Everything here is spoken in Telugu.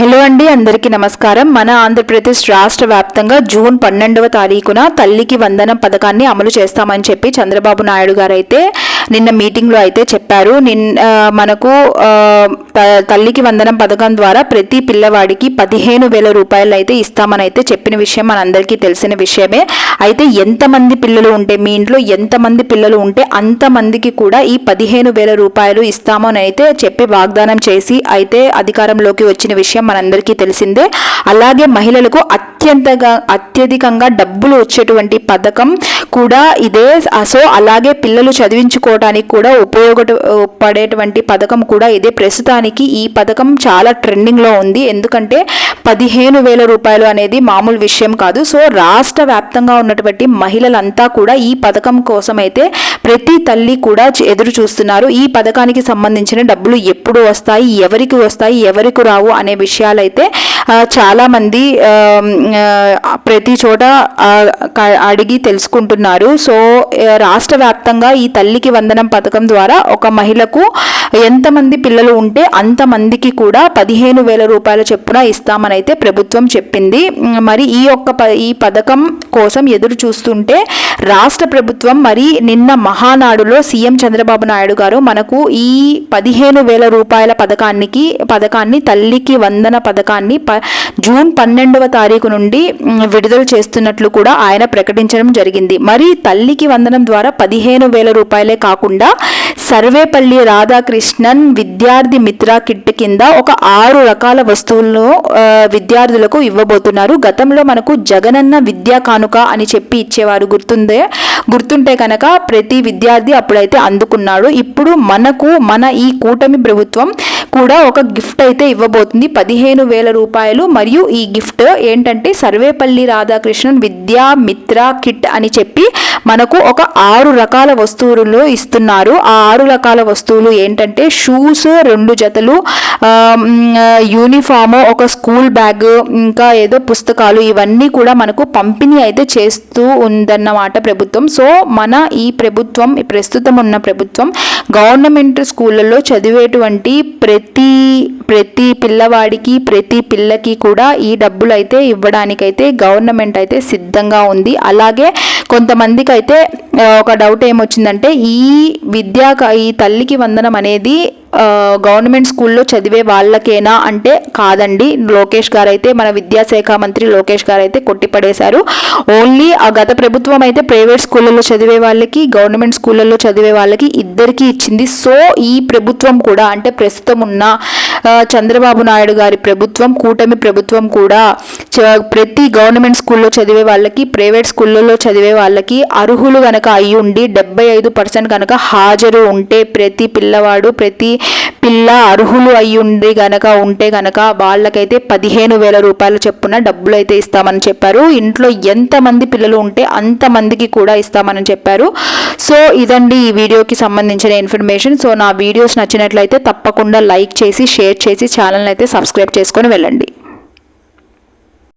హలో అండి అందరికీ నమస్కారం. మన ఆంధ్రప్రదేశ్ రాష్ట్ర వ్యాప్తంగా జూన్ పన్నెండవ తారీఖున తల్లికి వందనం పథకాన్ని అమలు చేస్తామని చెప్పి చంద్రబాబు నాయుడు గారు అయితే నిన్న మీటింగ్లో అయితే చెప్పారు. నిన్న మనకు తల్లికి వందనం పథకం ద్వారా ప్రతి పిల్లవాడికి పదిహేను వేల రూపాయలు అయితే ఇస్తామని అయితే చెప్పిన విషయం మనందరికీ తెలిసిన విషయమే. అయితే ఎంతమంది పిల్లలు ఉంటే మీ ఇంట్లో ఎంతమంది పిల్లలు ఉంటే అంతమందికి కూడా ఈ పదిహేను వేల రూపాయలు ఇస్తామని అయితే చెప్పి వాగ్దానం చేసి అయితే అధికారంలోకి వచ్చిన విషయం మనందరికీ తెలిసిందే. అలాగే మహిళలకు అత్యంతగా అత్యధికంగా డబ్బులు వచ్చేటువంటి పథకం కూడా ఇదే. సో అలాగే పిల్లలు చదివించుకో చేసుకోవడానికి కూడా ఉపయోగపడేటువంటి పథకం కూడా ఇదే. ప్రస్తుతానికి ఈ పథకం చాలా ట్రెండింగ్లో ఉంది. ఎందుకంటే పదిహేను వేల రూపాయలు అనేది మామూలు విషయం కాదు. సో రాష్ట్ర వ్యాప్తంగా ఉన్నటువంటి మహిళలంతా కూడా ఈ పథకం కోసం అయితే ప్రతి తల్లి కూడా ఎదురు చూస్తున్నారు. ఈ పథకానికి సంబంధించిన డబ్బులు ఎప్పుడు వస్తాయి ఎవరికి వస్తాయి ఎవరికి రావు అనే విషయాలైతే చాలామంది ప్రతి చోట అడిగి తెలుసుకుంటున్నారు. సో రాష్ట్ర వ్యాప్తంగా ఈ తల్లికి వందనం పథకం ద్వారా ఒక మహిళకు ఎంతమంది పిల్లలు ఉంటే అంతమందికి కూడా పదిహేను వేల రూపాయల చొప్పున ఇస్తామని అయితే ప్రభుత్వం చెప్పింది. మరి ఈ యొక్క ప ఈ పథకం కోసం ఎదురు చూస్తుంటే రాష్ట్ర ప్రభుత్వం మరి నిన్న మహానాడులో సీఎం చంద్రబాబు నాయుడు గారు మనకు ఈ పదిహేను వేల రూపాయల పథకానికి పథకాన్ని తల్లికి వందన పథకాన్ని ప జూన్ పన్నెండవ తారీఖు నుండి విడుదల చేస్తున్నట్లు కూడా ఆయన ప్రకటించడం జరిగింది. మరి తల్లికి వందనం ద్వారా పదిహేను వేల రూపాయలే కాకుండా సర్వేపల్లి రాధాకృష్ణన్ విద్యార్థి మిత్ర కిట్ కింద ఒక ఆరు రకాల వస్తువులను విద్యార్థులకు ఇవ్వబోతున్నారు. గతంలో మనకు జగనన్న విద్యా కానుక అని చెప్పి ఇచ్చేవారు గుర్తుందే? గుర్తుంటే కనుక ప్రతి విద్యార్థి అప్పుడైతే అందుకున్నాడు. ఇప్పుడు మనకు మన ఈ కూటమి ప్రభుత్వం కూడా ఒక గిఫ్ట్ అయితే ఇవ్వబోతుంది. పదిహేను వేల రూపాయలు. మరియు ఈ గిఫ్ట్ ఏంటంటే సర్వేపల్లి రాధాకృష్ణన్ విద్యా మిత్ర కిట్ అని చెప్పి మనకు ఒక ఆరు రకాల వస్తువులు ఇస్తున్నారు. ఆ ఆరు రకాల వస్తువులు ఏంటంటే షూస్ రెండు జతలు యూనిఫాము ఒక స్కూల్ బ్యాగ్ ఇంకా ఏదో పుస్తకాలు ఇవన్నీ కూడా మనకు పంపిణీ అయితే చేస్తూ ఉందన్నమాట ప్రభుత్వం. సో మన ఈ ప్రభుత్వం ప్రస్తుతం ఉన్న ప్రభుత్వం గవర్నమెంట్ స్కూళ్ళల్లో చదివేటువంటి ప్రతి ప్రతి పిల్లవాడికి ప్రతి పిల్లకి కూడా ఈ డబ్బులు అయితే ఇవ్వడానికైతే గవర్నమెంట్ అయితే సిద్ధంగా ఉంది. అలాగే కొంతమందికి అయితే ఒక డౌట్ ఏమొచ్చిందంటే ఈ విద్యా ఈ తల్లికి వందనం అనేది గవర్నమెంట్ స్కూల్లో చదివే వాళ్ళకేనా అంటే కాదండి. లోకేష్ గారు అయితే మన విద్యాశాఖ మంత్రి లోకేష్ గారు అయితే కొట్టిపడేశారు. ఓన్లీ ఆ గత ప్రభుత్వం అయితే ప్రైవేట్ స్కూళ్ళలో చదివే వాళ్ళకి గవర్నమెంట్ స్కూళ్ళలో చదివే వాళ్ళకి ఇద్దరికి ఇచ్చింది. సో ఈ ప్రభుత్వం కూడా అంటే ప్రస్తుతం ఉన్న చంద్రబాబు నాయుడు గారి ప్రభుత్వం కూటమి ప్రభుత్వం కూడా చ- ప్రతి గవర్నమెంట్ స్కూల్లో చదివే వాళ్ళకి ప్రైవేట్ స్కూళ్ళలో చదివే వాళ్ళకి అర్హులు కనుక అయి ఉండి డెబ్బై ఐదు పర్సెంట్ కనుక హాజరు ఉంటే ప్రతి పిల్లవాడు ప్రతి పిల్ల అర్హులు అయి ఉండి గనక ఉంటే గనక వాళ్ళకైతే పదిహేను వేల రూపాయల చెప్పున డబ్బులు అయితే ఇస్తామని చెప్పారు. ఇంట్లో ఎంతమంది పిల్లలు ఉంటే అంతమందికి కూడా ఇస్తామని చెప్పారు. సో ఇదండి ఈ వీడియోకి సంబంధించిన ఇన్ఫర్మేషన్. సో నా వీడియోస్ నచ్చినట్లయితే తప్పకుండా లైక్ చేసి షేర్ చేసి ఛానల్ అయితే సబ్స్క్రైబ్ చేసుకొని వెళ్ళండి.